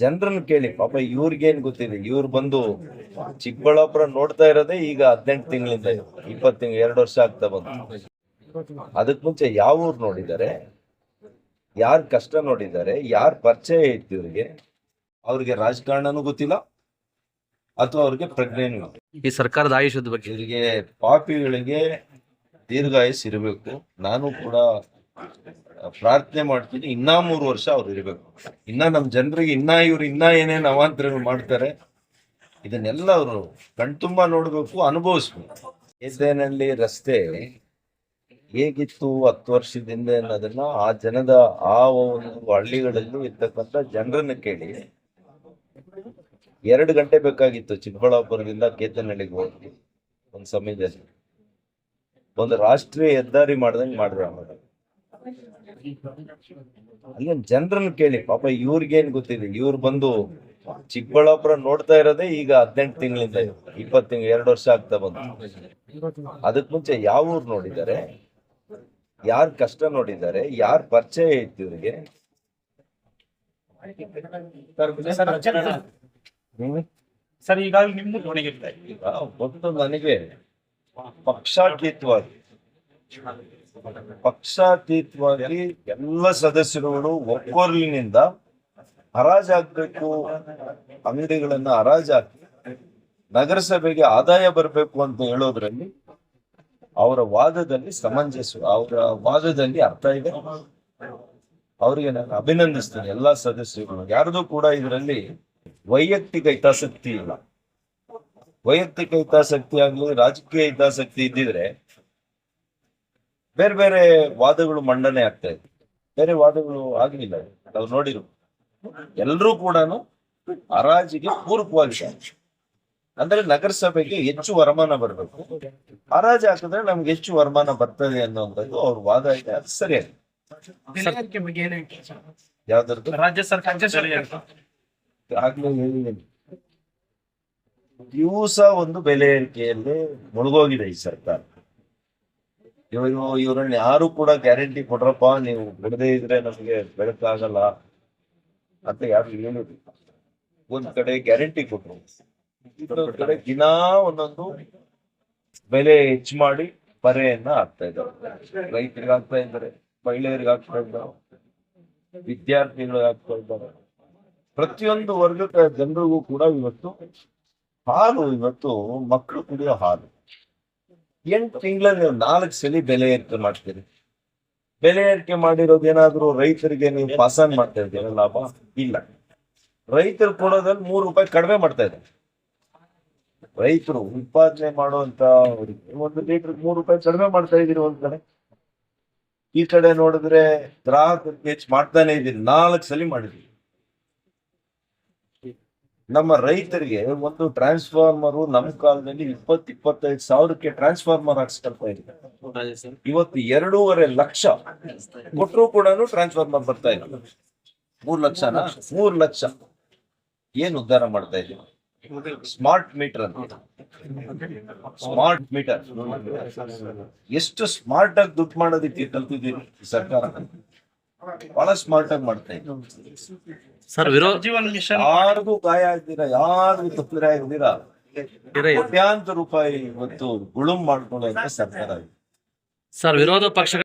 ಜನರನ್ನ ಕೇಳಿ ಪಾಪ ಇವ್ರಿಗೇನ್ ಗೊತ್ತಿದೆ ಇವ್ರು ಬಂದು ಚಿಕ್ಕಬಳ್ಳಾಪುರ ನೋಡ್ತಾ ಇರೋದೇ ಈಗ ಹದಿನೆಂಟು ತಿಂಗಳಿಂದ ಇಪ್ಪತ್ತು ತಿಂಗಳು ಎರಡು ವರ್ಷ ಆಗ್ತಾ ಬಂತು. ಅದಕ್ ಮುಂಚೆ ಯಾವ ಊರ್ ನೋಡಿದ್ದಾರೆ? ಯಾರ್ ಕಷ್ಟ ನೋಡಿದ್ದಾರೆ? ಯಾರ್ ಪರಿಚಯ ಇತ್ತು ಇವ್ರಿಗೆ? ಅವ್ರಿಗೆ ರಾಜಕಾರಣನೂ ಗೊತ್ತಿಲ್ಲ ಅಥವಾ ಅವ್ರಿಗೆ ಪ್ರಜ್ಞೆನೂ ಈ ಸರ್ಕಾರದ ಆಯುಷದ ಬಗ್ಗೆ. ಇವರಿಗೆ ಪಾಪಿಗಳಿಗೆ ದೀರ್ಘಾಯಸ್ ಇರಬೇಕು. ನಾನು ಕೂಡ ಪ್ರಾರ್ಥನೆ ಮಾಡ್ತೀನಿ, ಇನ್ನಾ ಮೂರು ವರ್ಷ ಅವ್ರು ಇರಬೇಕು. ಇನ್ನ ನಮ್ಮ ಜನರಿಗೆ ಇನ್ನ ಇವ್ರು ಇನ್ನ ಏನೇನ್ ಅವಾಂತರಗಳು ಮಾಡ್ತಾರೆ, ಇದನ್ನೆಲ್ಲ ಅವರು ಕಣ್ತುಂಬ ನೋಡಬೇಕು, ಅನುಭವಿಸ್ಬೇಕು. ಏತೇನಲ್ಲಿ ರಸ್ತೆ ಹೇಗಿತ್ತು ಹತ್ತು ವರ್ಷದಿಂದ ಅನ್ನೋದನ್ನ ಆ ಜನದ, ಆ ಒಂದು ಹಳ್ಳಿಗಳಲ್ಲೂ ಇರ್ತಕ್ಕಂಥ ಜನರನ್ನ ಕೇಳಿ. ಎರಡು ಗಂಟೆ ಬೇಕಾಗಿತ್ತು ಚಿಕ್ಕಬಳ್ಳಾಪುರದಿಂದ ಕೇತನಹಳ್ಳಿಗೆ ಹೋಗಿ, ಒಂದ್ ಸಮಯದಲ್ಲಿ. ಒಂದು ರಾಷ್ಟ್ರೀಯ ಹೆದ್ದಾರಿ ಮಾಡ್ದಂಗೆ ಮಾಡಿದ್ರೆ ಅಲ್ಲಿ ಜನರಲ್ ಕೇಳಿ ಪಾಪ ಇವ್ರಿಗೇನ್ ಗೊತ್ತಿದೆ ಇವ್ರು ಬಂದು ಚಿಕ್ಕಬಳ್ಳಾಪುರ ನೋಡ್ತಾ ಇರೋದೇ ಈಗ ಹದಿನೆಂಟು ತಿಂಗಳಿಂದ ಇಪ್ಪತ್ತು ತಿಂಗಳು ಎರಡು ವರ್ಷ ಆಗ್ತಾ ಬಂತು. ಅದಕ್ ಮುಂಚೆ ಯಾವ ಊರ್ ನೋಡಿದ್ದಾರೆ? ಯಾರ್ ಕಷ್ಟ ನೋಡಿದ್ದಾರೆ? ಯಾರ್ ಪರಿಚಯ ಇತ್ತು ಇವ್ರಿಗೆ? ಸರ್ ಈಗಾಗಲೇ ನಿಮ್ಮ ಗೊತ್ತು ನನಗೆ ಪಕ್ಷಾತೀತವಾಗಿ. ಪಕ್ಷಾತೀತವಾಗಿ ಎಲ್ಲ ಸದಸ್ಯರುಗಳು ಒಕ್ಕೊರಲಿನಿಂದ ಹರಾಜಾಗಬೇಕು ಅಂಗಡಿಗಳನ್ನ ಹರಾಜಾಕಿ ನಗರಸಭೆಗೆ ಆದಾಯ ಬರಬೇಕು ಅಂತ ಹೇಳೋದ್ರಲ್ಲಿ ಅವರ ವಾದದಲ್ಲಿ ಸಮಂಜಸ, ಅವರ ವಾದದಲ್ಲಿ ಅರ್ಥ ಇದೆ. ಅವರಿಗೆ ನಾನು ಅಭಿನಂದಿಸ್ತೇನೆ ಎಲ್ಲಾ ಸದಸ್ಯರುಗಳು. ಯಾರ್ದು ಕೂಡ ಇದರಲ್ಲಿ ವೈಯಕ್ತಿಕ ಹಿತಾಸಕ್ತಿ ಇಲ್ಲ. ವೈಯಕ್ತಿಕ ಹಿತಾಸಕ್ತಿ ಆಗ್ಲಿ, ರಾಜಕೀಯ ಹಿತಾಸಕ್ತಿ ಇದ್ದಿದ್ರೆ ಬೇರೆ ಬೇರೆ ವಾದಗಳು ಮಂಡನೆ ಆಗ್ತಾ ಇದೆ. ಬೇರೆ ವಾದಗಳು ಆಗಲಿಲ್ಲ. ನಾವು ನೋಡಿರು. ಎಲ್ಲರೂ ಕೂಡ ಹರಾಜಿಗೆ ಪೂರಕವಾಗಿ ಅಂದ್ರೆ ನಗರಸಭೆಗೆ ಹೆಚ್ಚು ವರಮಾನ ಬರಬೇಕು. ಹರಾಜು ಹಾಕಿದ್ರೆ ನಮ್ಗೆ ಹೆಚ್ಚು ವರಮಾನ ಬರ್ತದೆ ಅನ್ನೋದು ಅವ್ರ ವಾದ ಇದೆ. ಅದು ಸರಿಯಾಗಿ ಯಾವ್ದು ರಾಜ್ಯ ಸರ್ಕಾರ ಹೇಳಿದ್ದೀನಿ. ದಿವಸ ಒಂದು ಬೆಲೆ ಏರಿಕೆಯಲ್ಲಿ ಮುಳುಗೋಗಿದೆ ಈ ಸರ್ಕಾರ. ಇವರು ಇವ್ರನ್ನ ಯಾರು ಕೂಡ ಗ್ಯಾರಂಟಿ ಕೊಡ್ರಪ್ಪ ನೀವು ಬಿಡದೇ ಇದ್ರೆ ನಮಗೆ ಬೆಳಕಾಗಲ್ಲ ಅಂತ ಯಾರು ಹೇಳಿದ್ರು ಒಂದ್ ಕಡೆ ಗ್ಯಾರಂಟಿ ಕೊಟ್ರು. ಇನ್ನೊಂದ್ ಕಡೆ ದಿನಾ ಒಂದೊಂದು ಬೆಲೆ ಹೆಚ್ಚು ಮಾಡಿ ಪರೆಯನ್ನ ಹಾಕ್ತಾ ಇದ್ದಾರೆ. ರೈತರಿಗೆ ಆಗ್ತಾ ಇದ್ದಾರೆ, ಮಹಿಳೆಯರಿಗೆ ಆಗ್ತಾ ಇದ್ದಾರೆ, ವಿದ್ಯಾರ್ಥಿಗಳಿಗೆ ಆಗ್ತಾ ಇದ್ದಾರೆ. ಪ್ರತಿಯೊಂದು ವರ್ಗದ ಜನರಿಗೂ ಕೂಡ ಇವತ್ತು ಹಾಲು, ಇವತ್ತು ಮಕ್ಕಳು ಕುಡಿಯೋ ಹಾಲು. ಎಂಟು ತಿಂಗಳಲ್ಲಿ ನೀವು ನಾಲ್ಕು ಸಲ ಬೆಲೆ ಏರಿಕೆ ಮಾಡ್ತೀರಿ. ಬೆಲೆ ಏರಿಕೆ ಮಾಡಿರೋದು ಏನಾದರೂ ರೈತರಿಗೆ ನೀವು ಪಾಸಾನ್ ಮಾಡ್ತಾ ಇದ್ದೀರಾ? ಲಾಭ ಇಲ್ಲ. ರೈತರು ಕೊಡೋದ್ರಲ್ಲಿ ಮೂರು ರೂಪಾಯಿ ಕಡಿಮೆ ಮಾಡ್ತಾ ಇದ್ದಾರೆ. ರೈತರು ಉತ್ಪಾದನೆ ಮಾಡುವಂತ ಒಂದು ಲೀಟರ್ ಮೂರು ರೂಪಾಯಿ ಕಡಿಮೆ ಮಾಡ್ತಾ ಇದೀರಿ ಒಂದ್ ಕಡೆ. ಈ ಕಡೆ ನೋಡಿದ್ರೆ ಗ್ರಾಹಕರಿಗೆ ಹೆಚ್ಚು ಮಾಡ್ತಾನೆ ಇದೀರಿ ನಾಲ್ಕು ಸಲ ಮಾಡಿದ್ರಿ ನಮ್ಮ ರೈತರಿಗೆ ಒಂದು ಟ್ರಾನ್ಸ್ಫಾರ್ಮರ್ ನಮ್ಮ ಕಾಲದಲ್ಲಿ ಇಪ್ಪತ್ ಇಪ್ಪತ್ತೈದು ಸಾವಿರಕ್ಕೆ ಟ್ರಾನ್ಸ್ಫಾರ್ಮರ್ ಹಾಕ್ಸ್ಕೊಳ್ತಾ ಇದ್ರು ಇವತ್ತು ಎರಡೂವರೆ ಲಕ್ಷ ಕೊಟ್ಟರು ಕೂಡ ಟ್ರಾನ್ಸ್ಫಾರ್ಮರ್ ಬರ್ತಾ ಇಲ್ಲ. ಮೂರ್ ಲಕ್ಷನ? ಮೂರ್ ಲಕ್ಷ. ಏನ್ ಉದ್ಧಾರ ಮಾಡ್ತಾ ಇದೀವಿ ಸ್ಮಾರ್ಟ್ ಮೀಟರ್ ಅಂತ. ಸ್ಮಾರ್ಟ್ ಮೀಟರ್ ಎಷ್ಟು ಸ್ಮಾರ್ಟ್ ಆಗಿ ದುಡ್ಡು ಮಾಡೋದಕ್ಕೆ ಕಲ್ತಿದ್ದೀರಿ ಸರ್ಕಾರ? ಬಹಳ ಸ್ಮಾರ್ಟ್ ಆಗಿ ಮಾಡ್ತಾ ಇದ್ದೀವಿ ಸರ್ ವಿರೋಧ ಜೀವನ್ ಮಿಷನ್ ಯಾರಿಗೂ ಗಾಯ ಆಗ್ದಿರಾ ಯಾರಿಗೂ ತಪ್ಪಿರ ಆಗ್ದಿರಾ ಕೋಟ್ಯಾಂತರ ರೂಪಾಯಿ ಮತ್ತು ಗುಳುಂ ಮಾಡ್ಕೊಳ್ಳೋದಕ್ಕೆ ಸರ್ಕಾರ ಸರ್ ವಿರೋಧ ಪಕ್ಷ